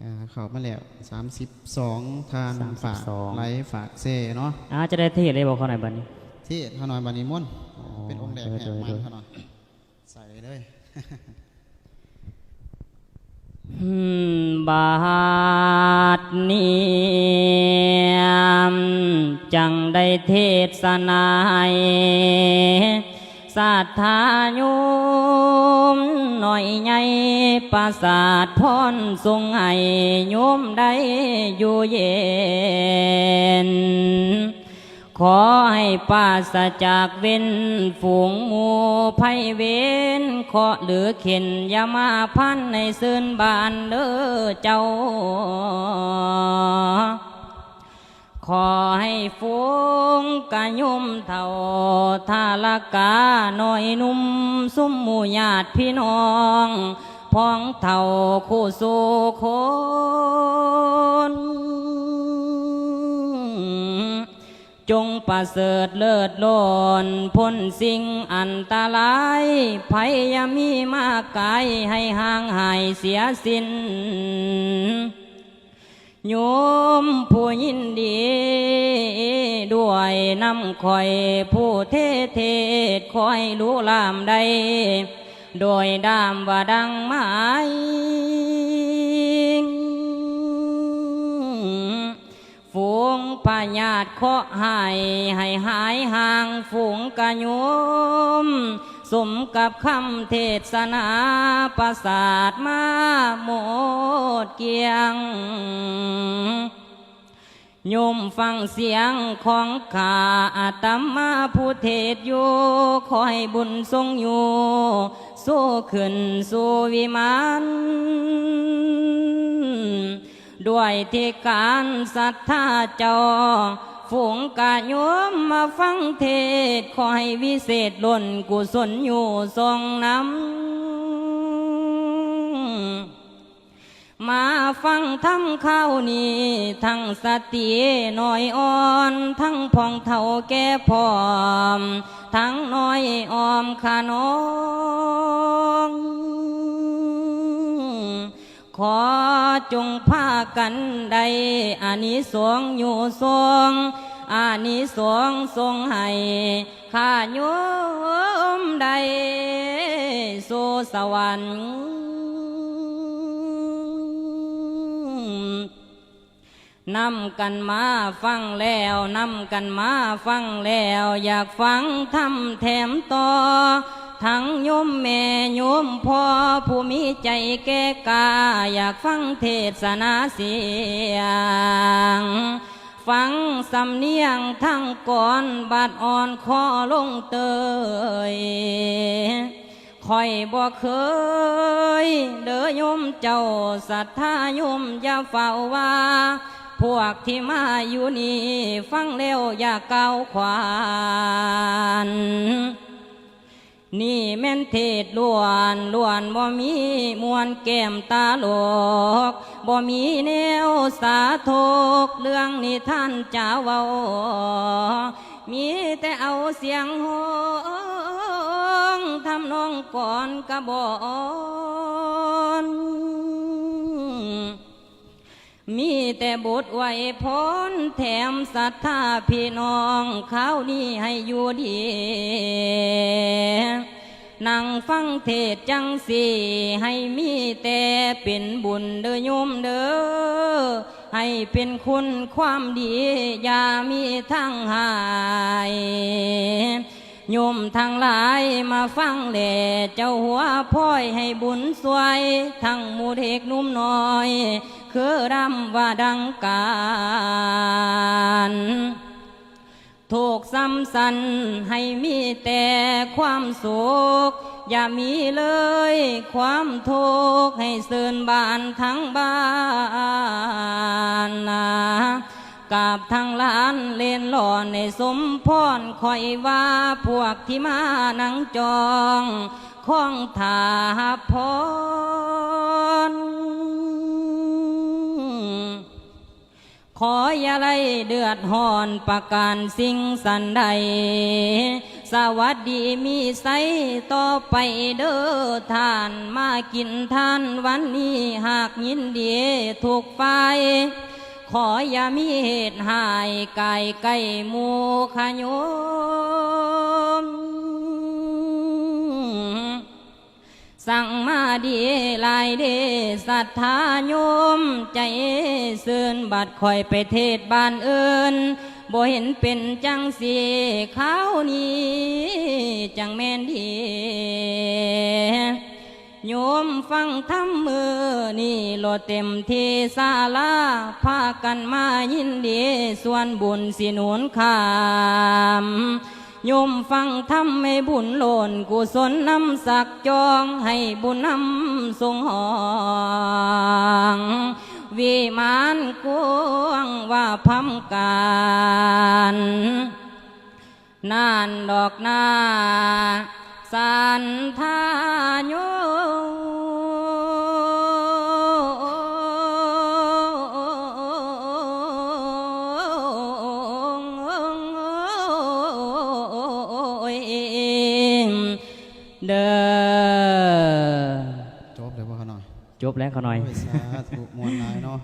อ่าเข้ามาแล้ว32ทานฝาก32ไหลฝากเซ่เนาะอาจะได้เทศเลยบอกเขาหน่อยบัดนี้ที่ขนอยบานิมนต์อ๋อเป็นองค์แดงแห่งมันเดี๋ยวขนอยใส่เลยอืมบาทนี้จังได้เทศนาให้ศาสธาโยม หน่อยใหญ่ปราสาทพรทรงให้โยมได้อยู่เย็น ขอให้ปราศจากเว้นฝูงหมูภัยเวนเคาะหรือเข็นยามาพันในซื่นบานเด้อเจ้า ขอให้ฟูงกะยุมเท่าทาลกาหน่อยนุ่มสุมหมู่ญาติพี่น้องพ้องเท่าคู่สู่คนจงประเสริฐเลิศลนพ้นสิ่งอันตรายภัยยามีมากกายให้ห่างหายเสียสิน้น โยมผู้ยินดี ด้วยนำคอยผู้เทเทศคอยรู้ลามใด โดยดามว่าดังไม้ฝูงพญาติเคาะหายให้หายห่างฝูงกระโยม สมกับคำเทศนาประสาทมาหมดเกียงโยมฟังเสียงของข้าอาตมาผู้เทศอยู่ขอให้บุญทรงอยู่สู้ขึ้นสู่วิมานด้วยที่การศรัทธาเจ้า ฝูงกะโยมมาฟังเทศขอให้วิเศษล้นกุศลอยู่ทรงน้ำมาฟังทำข้าวนี้ ทั้งสติน้อยอ่อน ทั้งพองเท่าแก่พร้อม ทั้งน้อยออมขานอง ขอจงพากันใดอานิสงอยู่ทรงอานิสงส์ทรงให้ข้าโยมได้สู่สวรรค์นำกันมาฟังแล้วนำกันมาฟังแล้ว อยากฟังทำแถมต่อ ทั้งโยมแม่โยมพ่อผู้มีใจแก่กาอยากฟังเทศนาเสียง ฟังสำเนียงทั้งก่อนบาดอ่อนคอลงเตยคอยบ่เคย เด้อโยมเจ้าศรัทธาโยมอย่าเฝ้าว่าพวกที่มาอยู่นี่ฟังแล้วอย่าเก้าวขวาน นี่แม่นเทศล้วนล้วนบ่มีมวนแก้มตาหลอกบ่มีแนวสาทกเรื่องนี้ท่านจาเว้ามีแต่เอาเสียงห้องทำนองก่อนกระบอก มีแต่บทไว้พรแถมศรัทธาพี่น้องเขานี้ให้อยู่ดีนั่งฟังเทศจังสีให้มีแต่เป็นบุญเด้อโยมเด้อให้เป็นคุณความดี อย่ามีทั้งหาย โยมทั้งหลายมาฟังแหล่เจ้าหัวพ้อยให้บุญสวย ทั้งมูเด็กนุ่มน้อย คือรำว่าดังการถูกซ้ำสันให้มีแต่ความสุขอย่ามีเลยความทุกข์ให้เสื่นบานทั้งบ้านนะกับท สมพรคอยว่าพวกที่มานังจองข้องถาพรขออย่าไล่เดือดหอนประการสิ่งสันใด สวัสดีมีไสต่อไปเด้อทานมากินทานวันนี้หากยินดีถูกไฟ ขออย่ามีเหตุหายไก่ไก่หมูขยมสั่งมาดีลายเดศรัทธาโยม ใจเสื่นบัดคอยไปเทศบ้านเอินบ่เห็นเป็นจังสีขาวนี้ จังแม่นดี โยมฟังทำมือนี่โลดเต็มที่ศาลาพากันมายินดี ส่วนบุญสิหนุนขามโยมฟังทำให้บุญโลนกุศลนำสักจองให้บุญนำทรงหองวิมานกวงว่าพำการนานดอกนา สันทาโยเด้อจบเลยว่าเขาหน่อยจบแล้วเขาหน่อยโอ้ยสาธุมวลหลายเนาะ